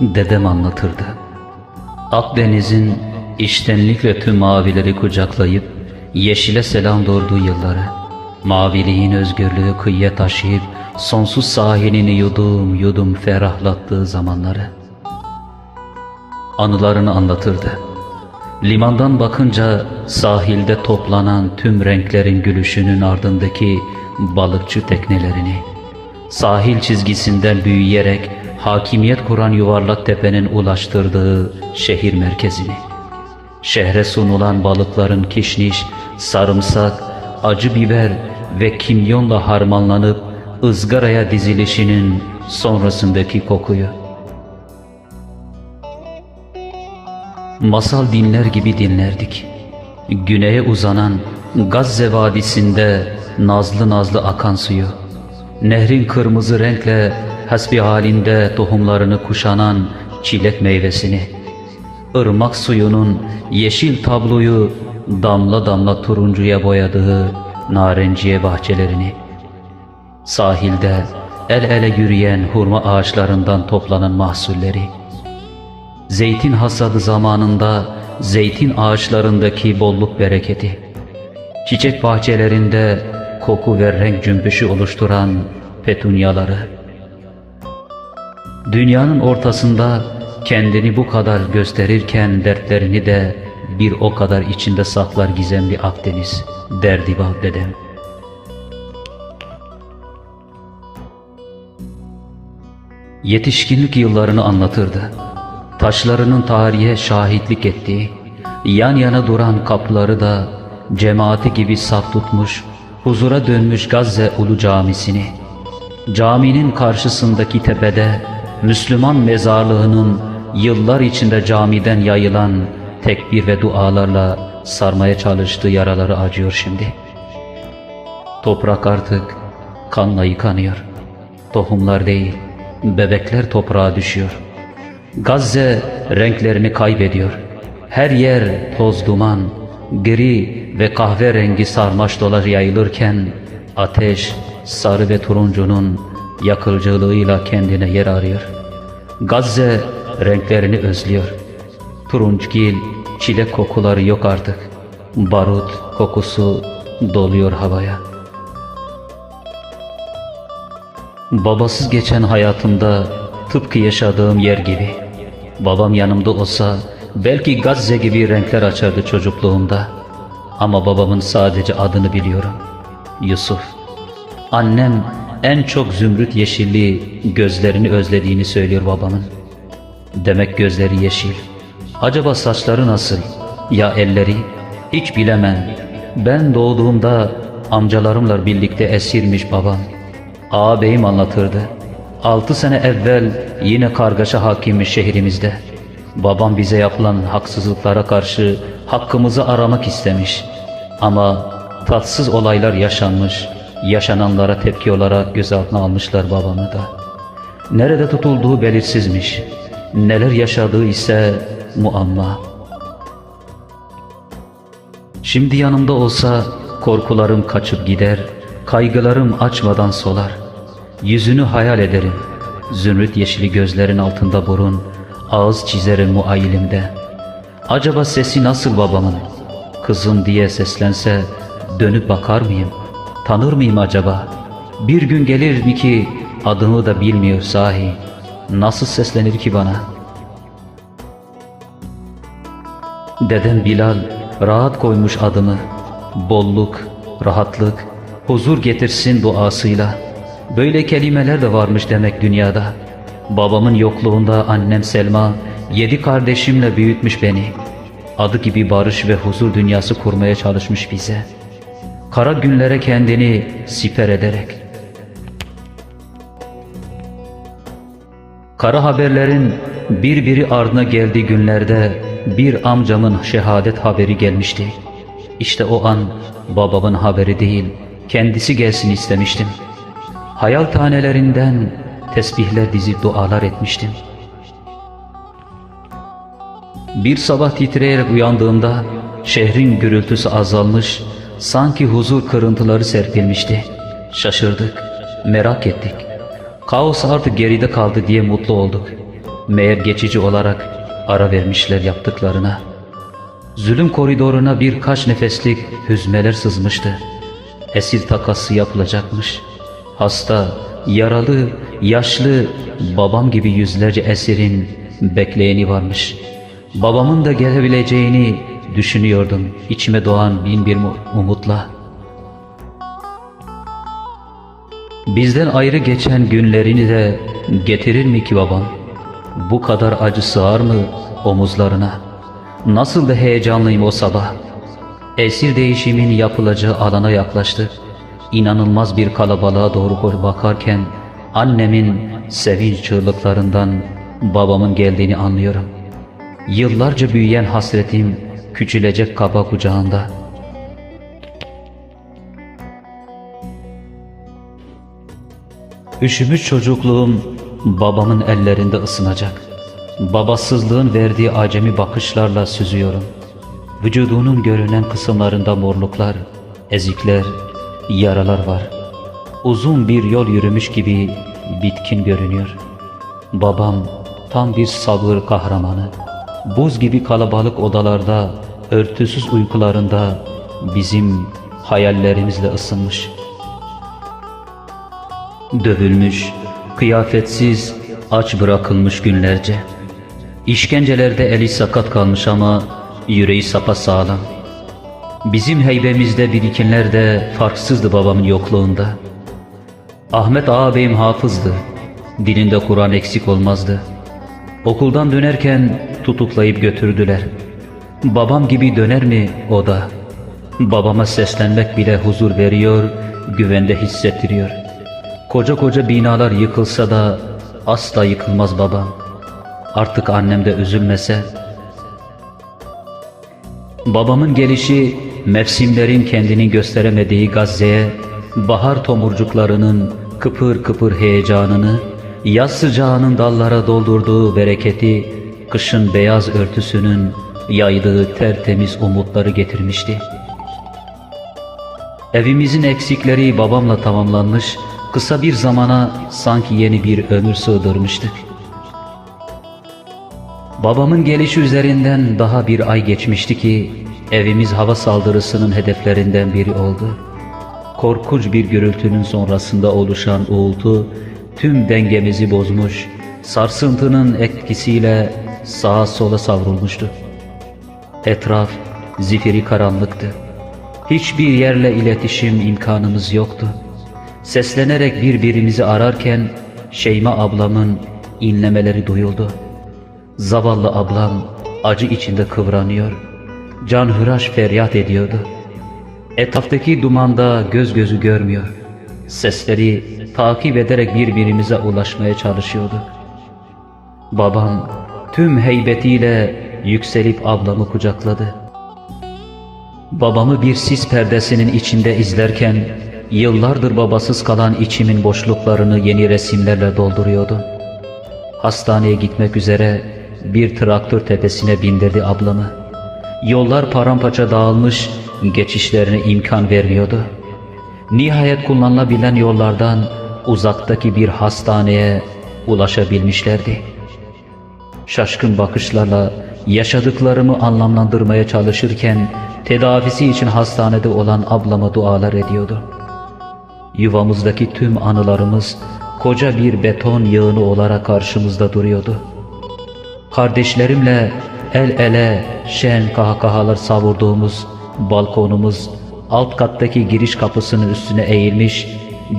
Dedem anlatırdı. Akdeniz'in içtenlikle tüm mavileri kucaklayıp yeşile selam doğurduğu yılları, maviliğin özgürlüğü kıyıya taşıyıp sonsuz sahilini yudum yudum ferahlattığı zamanları. Anılarını anlatırdı. Limandan bakınca sahilde toplanan tüm renklerin gülüşünün ardındaki balıkçı teknelerini, sahil çizgisinden büyüyerek hakimiyet kuran yuvarlak tepenin ulaştırdığı şehir merkezini, şehre sunulan balıkların kişniş, sarımsak, acı biber ve kimyonla harmanlanıp ızgaraya dizilişinin sonrasındaki kokuyu, Masal dinler gibi dinlerdik. Güneye uzanan Gazze Vadisi'nde nazlı nazlı akan suyu, nehrin kırmızı renkle hasbi halinde tohumlarını kuşanan çilek meyvesini, ırmak suyunun yeşil tabloyu damla damla turuncuya boyadığı narenciye bahçelerini, sahilde el ele yürüyen hurma ağaçlarından toplanan mahsulleri, zeytin hasadı zamanında zeytin ağaçlarındaki bolluk bereketi, çiçek bahçelerinde koku ve renk cümbüşü oluşturan petunyaları, dünyanın ortasında kendini bu kadar gösterirken dertlerini de bir o kadar içinde saklar gizemli Akdeniz, derdi bak dedem. Yetişkinlik yıllarını anlatırdı taşlarının tarihe şahitlik ettiği, yan yana duran kapıları da cemaati gibi saf tutmuş, huzura dönmüş Gazze Ulu Camisi'ni, caminin karşısındaki tepede Müslüman mezarlığının yıllar içinde camiden yayılan tekbir ve dualarla sarmaya çalıştığı yaraları acıyor şimdi. Toprak artık kanla yıkanıyor. Tohumlar değil, bebekler toprağa düşüyor.'' Gazze renklerini kaybediyor. Her yer toz duman, gri ve kahverengi sarmaş dolar yayılırken ateş sarı ve turuncunun yakılcılığıyla kendine yer arıyor. Gazze renklerini özlüyor. Turunçgil, çilek kokuları yok artık. Barut kokusu doluyor havaya. Babasız geçen hayatımda tıpkı yaşadığım yer gibi. Babam yanımda olsa belki Gazze gibi renkler açardı çocukluğumda. Ama babamın sadece adını biliyorum. Yusuf. Annem en çok zümrüt yeşilli gözlerini özlediğini söylüyor babamın. Demek gözleri yeşil. Acaba saçları nasıl? Ya elleri? Hiç bilemem. Ben doğduğumda amcalarımla birlikte esirmiş babam. Ağabeyim anlatırdı. Altı sene evvel yine kargaşa hakimmiş şehrimizde. Babam bize yapılan haksızlıklara karşı hakkımızı aramak istemiş. Ama tatsız olaylar yaşanmış. Yaşananlara tepki olarak gözaltına almışlar babamı da. Nerede tutulduğu belirsizmiş. Neler yaşadığı ise muamma. Şimdi yanımda olsa korkularım kaçıp gider, kaygılarım açmadan solar.'' Yüzünü hayal ederim. Zümrüt yeşili gözlerin altında burun, ağız çizerim muayilimde. Acaba sesi nasıl babamın? Kızım diye seslense dönüp bakar mıyım? Tanır mıyım acaba? Bir gün gelir mi ki adımı da bilmiyor sahi? Nasıl seslenir ki bana? Dedem Bilal rahat koymuş adımı. Bolluk, rahatlık, huzur getirsin duasıyla.'' Böyle kelimeler de varmış demek dünyada. Babamın yokluğunda annem Selma yedi kardeşimle büyütmüş beni. Adı gibi barış ve huzur dünyası kurmaya çalışmış bize. Kara günlere kendini siper ederek. Kara haberlerin birbiri ardına geldiği günlerde bir amcamın şehadet haberi gelmişti. İşte o an babamın haberi değil, kendisi gelsin istemiştim.'' Hayal tanelerinden tesbihler dizip dualar etmiştim. Bir sabah titreyerek uyandığımda şehrin gürültüsü azalmış, sanki huzur kırıntıları serpilmişti. Şaşırdık, merak ettik. Kaos artık geride kaldı diye mutlu olduk. Meğer geçici olarak ara vermişler yaptıklarına. Zulüm koridoruna birkaç nefeslik hüzmeler sızmıştı. Esir takası yapılacakmış. Hasta, yaralı, yaşlı, babam gibi yüzlerce esirin bekleyeni varmış. Babamın da gelebileceğini düşünüyordum içime doğan bin bir mu- umutla. Bizden ayrı geçen günlerini de getirir mi ki babam? Bu kadar acı sığar mı omuzlarına? Nasıl da heyecanlıyım o sabah. Esir değişimin yapılacağı alana yaklaştık. İnanılmaz bir kalabalığa doğru bakarken annemin sevinç çığlıklarından babamın geldiğini anlıyorum. Yıllarca büyüyen hasretim küçülecek kaba kucağında. Üşümüş çocukluğum babamın ellerinde ısınacak. Babasızlığın verdiği acemi bakışlarla süzüyorum. Vücudunun görünen kısımlarında morluklar, ezikler, yaralar var. Uzun bir yol yürümüş gibi bitkin görünüyor. Babam tam bir sabır kahramanı. Buz gibi kalabalık odalarda, örtüsüz uykularında bizim hayallerimizle ısınmış. Dövülmüş, kıyafetsiz, aç bırakılmış günlerce. İşkencelerde eli sakat kalmış ama yüreği sapasağlam. Bizim heybemizde birikenler de farksızdı babamın yokluğunda. Ahmet ağabeyim hafızdı. Dilinde Kur'an eksik olmazdı. Okuldan dönerken tutuklayıp götürdüler. Babam gibi döner mi o da? Babama seslenmek bile huzur veriyor, güvende hissettiriyor. Koca koca binalar yıkılsa da asla yıkılmaz babam. Artık annem de üzülmese. Babamın gelişi mevsimlerin kendini gösteremediği Gazze'ye bahar tomurcuklarının kıpır kıpır heyecanını, yaz sıcağının dallara doldurduğu bereketi, kışın beyaz örtüsünün yaydığı tertemiz umutları getirmişti. Evimizin eksikleri babamla tamamlanmış, kısa bir zamana sanki yeni bir ömür sığdırmıştık. Babamın gelişi üzerinden daha bir ay geçmişti ki evimiz hava saldırısının hedeflerinden biri oldu. Korkunç bir gürültünün sonrasında oluşan uğultu tüm dengemizi bozmuş, sarsıntının etkisiyle sağa sola savrulmuştu. Etraf zifiri karanlıktı. Hiçbir yerle iletişim imkanımız yoktu. Seslenerek birbirimizi ararken Şeyma ablamın inlemeleri duyuldu. Zavallı ablam acı içinde kıvranıyor, canhıraş feryat ediyordu. Etraftaki dumanda göz gözü görmüyor. Sesleri takip ederek birbirimize ulaşmaya çalışıyorduk. Babam tüm heybetiyle yükselip ablamı kucakladı. Babamı bir sis perdesinin içinde izlerken yıllardır babasız kalan içimin boşluklarını yeni resimlerle dolduruyordu. Hastaneye gitmek üzere bir traktör tepesine bindirdi ablamı. Yollar paramparça dağılmış, geçişlerine imkan vermiyordu. Nihayet kullanılabilen yollardan uzaktaki bir hastaneye ulaşabilmişlerdi. Şaşkın bakışlarla yaşadıklarımı anlamlandırmaya çalışırken tedavisi için hastanede olan ablama dualar ediyordu. Yuvamızdaki tüm anılarımız koca bir beton yığını olarak karşımızda duruyordu. Kardeşlerimle el ele şen kahkahalar savurduğumuz balkonumuz alt kattaki giriş kapısının üstüne eğilmiş,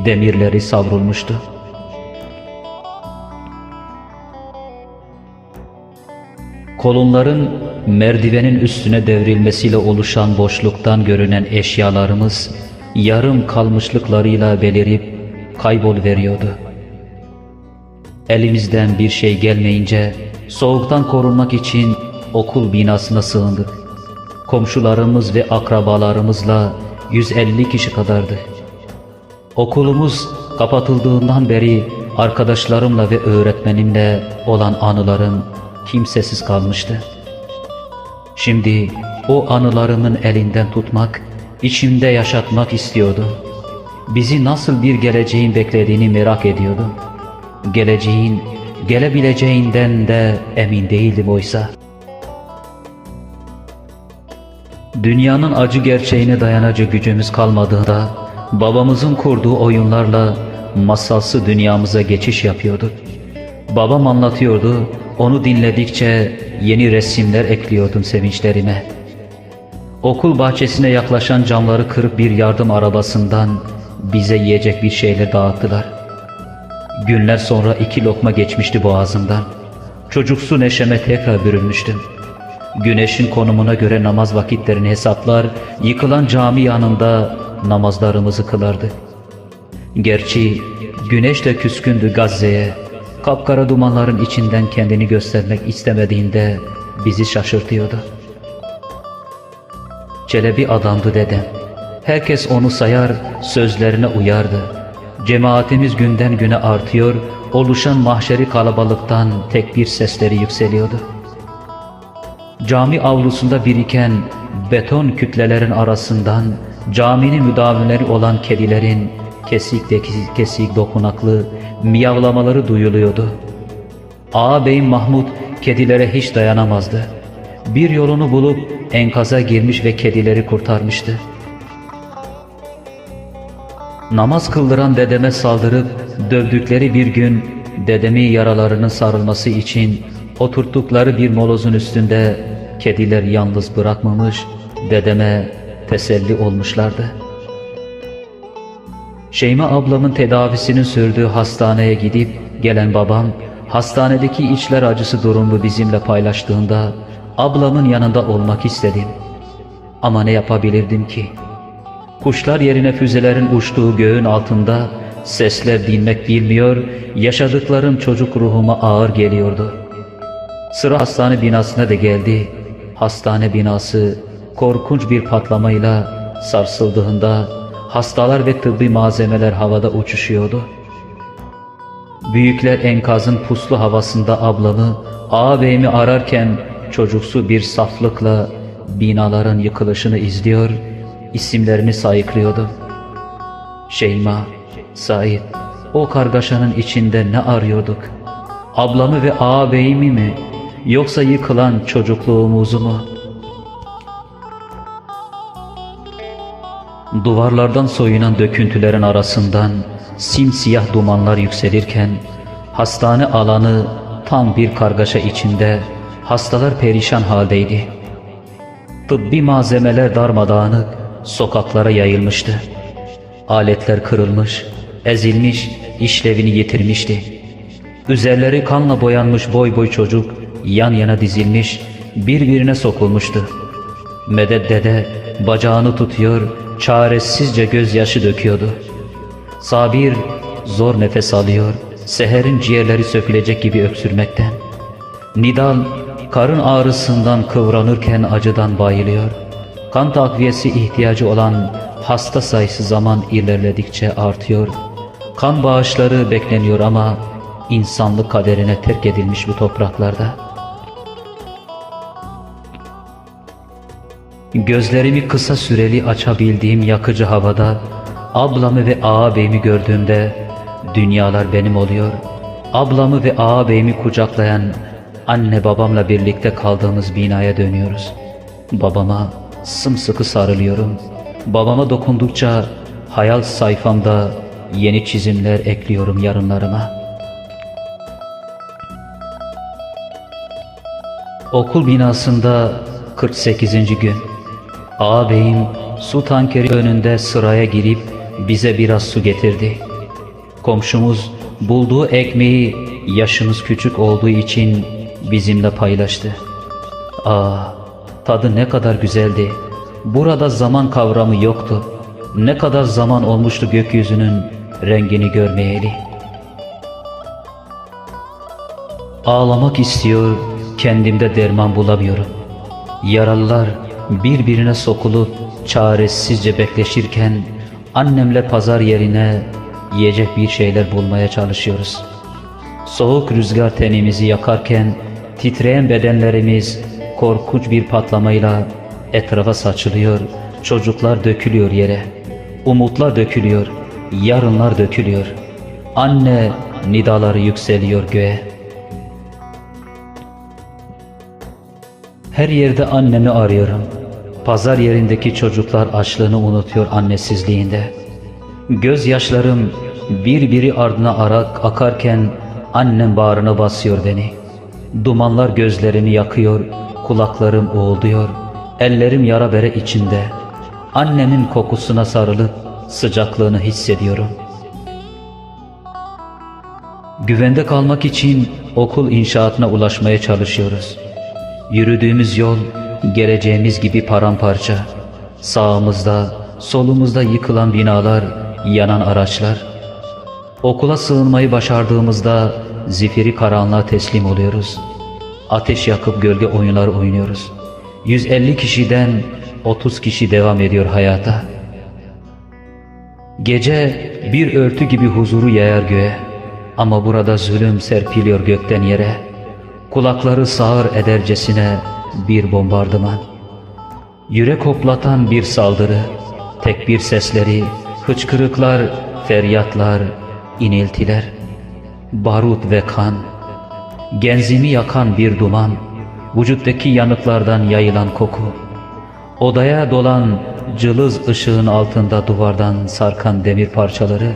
demirleri savrulmuştu. Kolonların merdivenin üstüne devrilmesiyle oluşan boşluktan görünen eşyalarımız yarım kalmışlıklarıyla belirip kaybol veriyordu. Elimizden bir şey gelmeyince soğuktan korunmak için okul binasına sığındık. Komşularımız ve akrabalarımızla 150 kişi kadardı. Okulumuz kapatıldığından beri arkadaşlarımla ve öğretmenimle olan anılarım kimsesiz kalmıştı. Şimdi o anılarımın elinden tutmak, içimde yaşatmak istiyordum. Bizi nasıl bir geleceğin beklediğini merak ediyordum. Geleceğin Gelebileceğinden de emin değildim oysa. Dünyanın acı gerçeğine dayanacak gücümüz kalmadığında babamızın kurduğu oyunlarla masalsı dünyamıza geçiş yapıyorduk. Babam anlatıyordu, onu dinledikçe yeni resimler ekliyordum sevinçlerime. Okul bahçesine yaklaşan camları kırıp bir yardım arabasından bize yiyecek bir şeyler dağıttılar. Günler sonra iki lokma geçmişti boğazımdan. Çocuksu neşeme tekrar bürünmüştüm. Güneşin konumuna göre namaz vakitlerini hesaplar, yıkılan cami yanında namazlarımızı kılardık. Gerçi güneş de küskündü Gazze'ye, kapkara dumanların içinden kendini göstermek istemediğinde bizi şaşırtıyordu. Çelebi adamdı dedem. Herkes onu sayar, sözlerine uyardı. Cemaatimiz günden güne artıyor, oluşan mahşeri kalabalıktan tek bir sesleri yükseliyordu. Cami avlusunda biriken beton kütlelerin arasından caminin müdavimleri olan kedilerin kesik, kesik dokunaklı miyavlamaları duyuluyordu. Ağabeyim Mahmut kedilere hiç dayanamazdı. Bir yolunu bulup enkaza girmiş ve kedileri kurtarmıştı. Namaz kıldıran dedeme saldırıp dövdükleri bir gün dedemi yaralarının sarılması için oturttukları bir molozun üstünde kediler yalnız bırakmamış, dedeme teselli olmuşlardı. Şeyma ablamın tedavisinin sürdüğü hastaneye gidip gelen babam, hastanedeki içler acısı durumu bizimle paylaştığında ablamın yanında olmak istedim. Ama ne yapabilirdim ki? Kuşlar yerine füzelerin uçtuğu göğün altında sesler dinmek bilmiyor, yaşadıklarım çocuk ruhuma ağır geliyordu. Sıra hastane binasına da geldi. Hastane binası korkunç bir patlamayla sarsıldığında hastalar ve tıbbi malzemeler havada uçuşuyordu. Büyükler enkazın puslu havasında ablamı, ağabeyimi ararken çocuksu bir saflıkla binaların yıkılışını izliyor, isimlerini sayıklıyordu. Şeyma, Said, o kargaşanın içinde ne arıyorduk? Ablamı ve ağabeyimi mi, yoksa yıkılan çocukluğumuzu mu? Duvarlardan soyunan döküntülerin arasından simsiyah dumanlar yükselirken hastane alanı tam bir kargaşa içinde hastalar perişan haldeydi. Tıbbi malzemeler darmadağınık sokaklara yayılmıştı. Aletler kırılmış, ezilmiş, işlevini yitirmişti. Üzerleri kanla boyanmış boy boy çocuk yan yana dizilmiş, birbirine sokulmuştu. Medet dede bacağını tutuyor, çaresizce gözyaşı döküyordu. Sabir zor nefes alıyor, seherin ciğerleri sökülecek gibi öksürmekten. Nidal karın ağrısından kıvranırken acıdan bayılıyor. Kan takviyesi ihtiyacı olan hasta sayısı zaman ilerledikçe artıyor. Kan bağışları bekleniyor ama insanlık kaderine terk edilmiş bu topraklarda. Gözlerimi kısa süreli açabildiğim yakıcı havada ablamı ve ağabeyimi gördüğümde dünyalar benim oluyor. Ablamı ve ağabeyimi kucaklayan anne babamla birlikte kaldığımız binaya dönüyoruz. Babama sımsıkı sarılıyorum. Babama dokundukça hayal sayfamda yeni çizimler ekliyorum yarınlarıma. Okul binasında 48. gün. Ağabeyim su tankeri önünde sıraya girip bize biraz su getirdi. Komşumuz bulduğu ekmeği yaşımız küçük olduğu için bizimle paylaştı. Aa, tadı ne kadar güzeldi. Burada zaman kavramı yoktu. Ne kadar zaman olmuştu gökyüzünün rengini görmeyeli. Ağlamak istiyor, kendimde derman bulamıyorum. Yaralılar birbirine sokulup çaresizce bekleşirken annemle pazar yerine yiyecek bir şeyler bulmaya çalışıyoruz. Soğuk rüzgar tenimizi yakarken titreyen bedenlerimiz korkunç bir patlamayla etrafa saçılıyor, çocuklar dökülüyor yere, umutlar dökülüyor, yarınlar dökülüyor. Anne nidaları yükseliyor göğe. Her yerde annemi arıyorum. Pazar yerindeki çocuklar açlığını unutuyor annesizliğinde. Gözyaşlarım bir biri ardına arak akarken annem bağrına basıyor beni. Dumanlar gözlerimi yakıyor, kulaklarım uğulduyor, ellerim yara bere içinde. Annemin kokusuna sarılıp sıcaklığını hissediyorum. Güvende kalmak için okul inşaatına ulaşmaya çalışıyoruz. Yürüdüğümüz yol geleceğimiz gibi paramparça. Sağımızda, solumuzda yıkılan binalar, yanan araçlar. Okula sığınmayı başardığımızda zifiri karanlığa teslim oluyoruz. Ateş yakıp gölge oyunları oynuyoruz. 150 kişiden 30 kişi devam ediyor hayata. Gece bir örtü gibi huzuru yayar göğe. Ama burada zulüm serpiliyor gökten yere. Kulakları sağır edercesine bir bombardıman. Yürek hoplatan bir saldırı. Tekbir sesleri, hıçkırıklar, feryatlar, iniltiler. Barut ve kan. Genzimi yakan bir duman. Vücuttaki yanıklardan yayılan koku. Odaya dolan cılız ışığın altında duvardan sarkan demir parçaları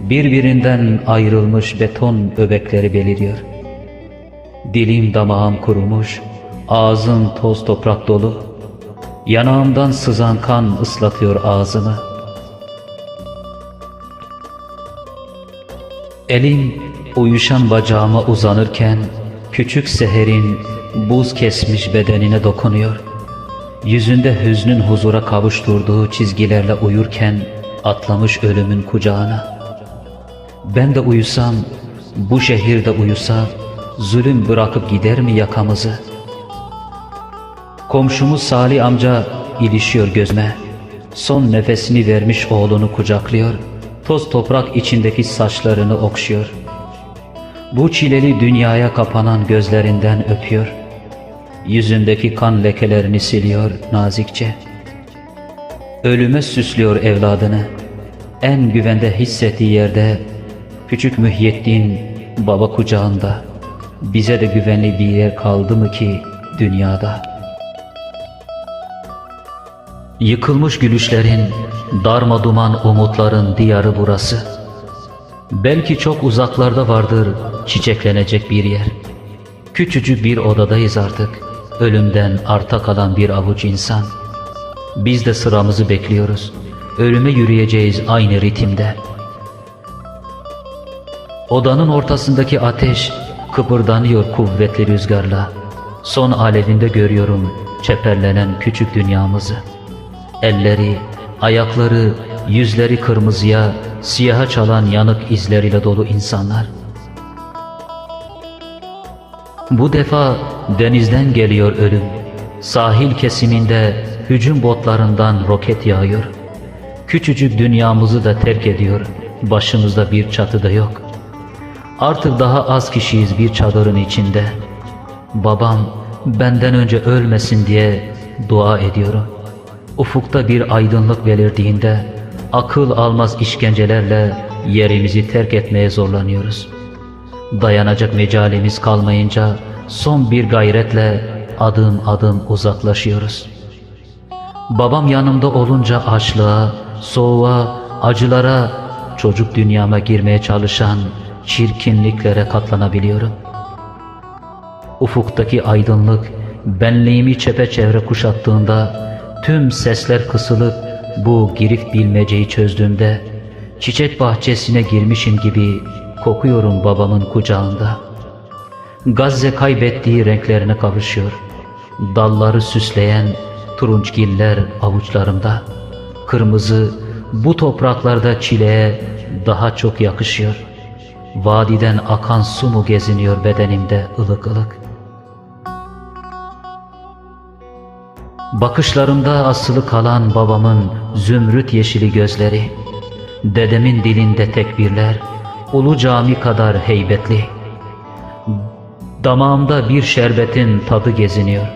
birbirinden ayrılmış beton öbekleri beliriyor. Dilim damağım kurumuş, ağzım toz toprak dolu. Yanağımdan sızan kan ıslatıyor ağzımı. Elim uyuşan bacağıma uzanırken küçük seherin buz kesmiş bedenine dokunuyor. Yüzünde hüznün huzura kavuşturduğu çizgilerle uyurken atlamış ölümün kucağına. Ben de uyusam, bu şehirde uyusa, zulüm bırakıp gider mi yakamızı? Komşumuz Salih amca ilişiyor gözme. Son nefesini vermiş oğlunu kucaklıyor, toz toprak içindeki saçlarını okşuyor. Bu çileli dünyaya kapanan gözlerinden öpüyor. Yüzündeki kan lekelerini siliyor nazikçe. Ölüme süslüyor evladını. En güvende hissettiği yerde küçük Mühyiddin baba kucağında. Bize de güvenli bir yer kaldı mı ki dünyada? Yıkılmış gülüşlerin, darma duman umutların diyarı burası. Belki çok uzaklarda vardır çiçeklenecek bir yer. Küçücük bir odadayız artık. Ölümden arta kalan bir avuç insan. Biz de sıramızı bekliyoruz. Ölüme yürüyeceğiz aynı ritimde. Odanın ortasındaki ateş kıpırdanıyor kuvvetli rüzgarla. Son alevinde görüyorum çeperlenen küçük dünyamızı. Elleri, ayakları, yüzleri kırmızıya, siyaha çalan yanık izleriyle dolu insanlar. Bu defa denizden geliyor ölüm. Sahil kesiminde hücum botlarından roket yağıyor. Küçücük dünyamızı da terk ediyor. Başımızda bir çatı da yok. Artık daha az kişiyiz bir çadırın içinde. Babam benden önce ölmesin diye dua ediyorum. Ufukta bir aydınlık belirdiğinde akıl almaz işkencelerle yerimizi terk etmeye zorlanıyoruz. Dayanacak mecalimiz kalmayınca son bir gayretle adım adım uzaklaşıyoruz. Babam yanımda olunca açlığa, soğuğa, acılara, çocuk dünyama girmeye çalışan çirkinliklere katlanabiliyorum. Ufuktaki aydınlık benliğimi çepeçevre kuşattığında tüm sesler kısılıp bu girift bilmeceyi çözdüğümde çiçek bahçesine girmişim gibi kokuyorum babamın kucağında. Gazze kaybettiği renklerine kavuşuyor. Dalları süsleyen turunçgiller avuçlarımda. Kırmızı bu topraklarda çileğe daha çok yakışıyor. Vadiden akan su mu geziniyor bedenimde ılık ılık. Bakışlarımda asılı kalan babamın zümrüt yeşili gözleri, dedemin dilinde tekbirler, ulu cami kadar heybetli. Damağımda bir şerbetin tadı geziniyor.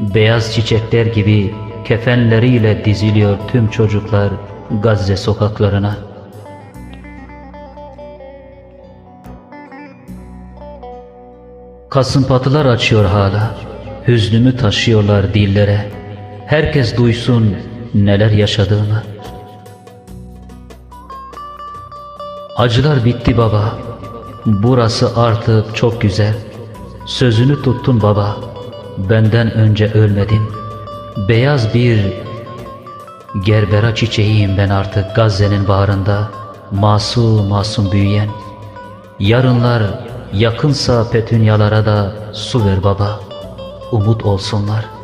Beyaz çiçekler gibi kefenleriyle diziliyor tüm çocuklar Gazze sokaklarına. Kasımpatılar açıyor hala. Hüznümü taşıyorlar dillere. Herkes duysun neler yaşadığımı. Acılar bitti baba. Burası artık çok güzel. Sözünü tuttun baba. Benden önce ölmedin. Beyaz bir gerbera çiçeğiyim ben artık Gazze'nin bağrında. Masum masum büyüyen. Yarınlar yakınsa petünyalara da su ver baba. Umut olsunlar.''